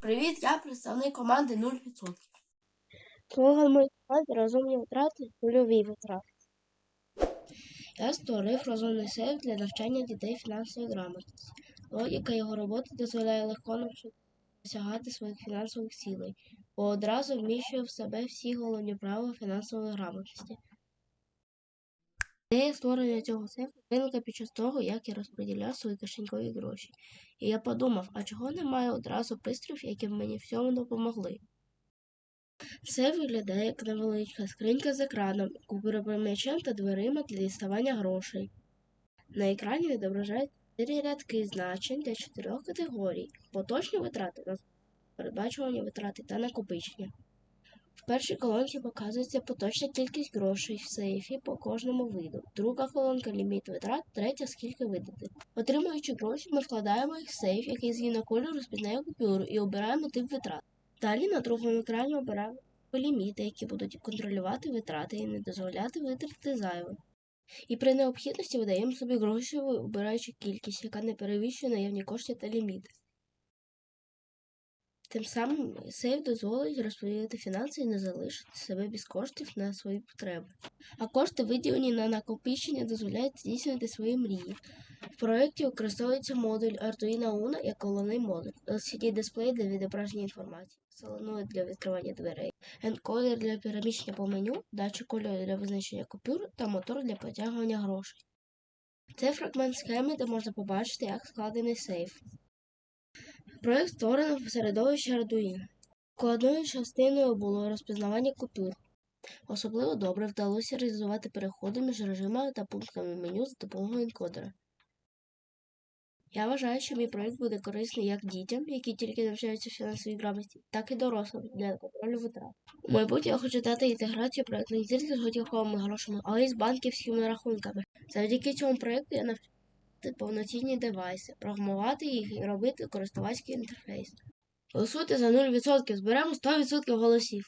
Привіт, я представник команди 0%. Слоган моєї команди розумні витрати, нульові витрати. Я створив розумний сейф для навчання дітей фінансової грамотності. Логіка його роботи дозволяє легко навчити досягати своїх фінансових цілей, бо одразу вміщує в себе всі головні правила фінансової грамотності. Ідея створення цього сейфу виникла під час того, як я розподіляв свої кишенькові гроші. І я подумав, а чого немає одразу пристроїв, які б мені в цьому допомогли. Це виглядає як невеличка скринька з екраном, купюропримічем та дверима для діставання грошей. На екрані відображають чотири рядки значень для чотирьох категорій: поточні витрати, передбачувані витрати та накопичення. В першій колонці показується поточна кількість грошей в сейфі по кожному виду. Друга колонка ліміт витрат, третя скільки видати. Отримуючи гроші, ми вкладаємо їх в сейф, який згідно кольору розпізнає купюру і обираємо тип витрат. Далі на другому екрані обираємо ліміти, які будуть контролювати витрати і не дозволяти витратити зайве. І при необхідності видаємо собі гроші, обираючи кількість, яка не перевищує наявні кошти та ліміти. Тим самим сейф дозволить розподілити фінанси і не залишити себе без коштів на свої потреби. А кошти, виділені на накопичення, дозволяють здійснювати свої мрії. В проєкті використовується модуль Arduino Uno як головний модуль, LCD-дисплей для відображення інформації, солоноид для відкривання дверей, енкодер для переміщення по меню, датчик кольору для визначення купюр та мотор для потягування грошей. Це фрагмент схеми, де можна побачити, як складений сейф. Проєкт створено в середовищі Arduino. Складною частиною було розпізнавання купюр. Особливо добре вдалося реалізувати переходи між режимами та пунктами меню за допомогою енкодера. Я вважаю, що мій проєкт буде корисний як дітям, які тільки навчаються фінансовій грамоті, так і дорослим для контролю витрат. У майбутнє я хочу дати інтеграцію проєкту не тільки з готівковими грошами, але й з банківськими рахунками. Завдяки цьому проєкту я навчився повноцінні девайси, програмувати їх і робити користувацький інтерфейс. Голосуйте за 0%, зберемо 100% голосів.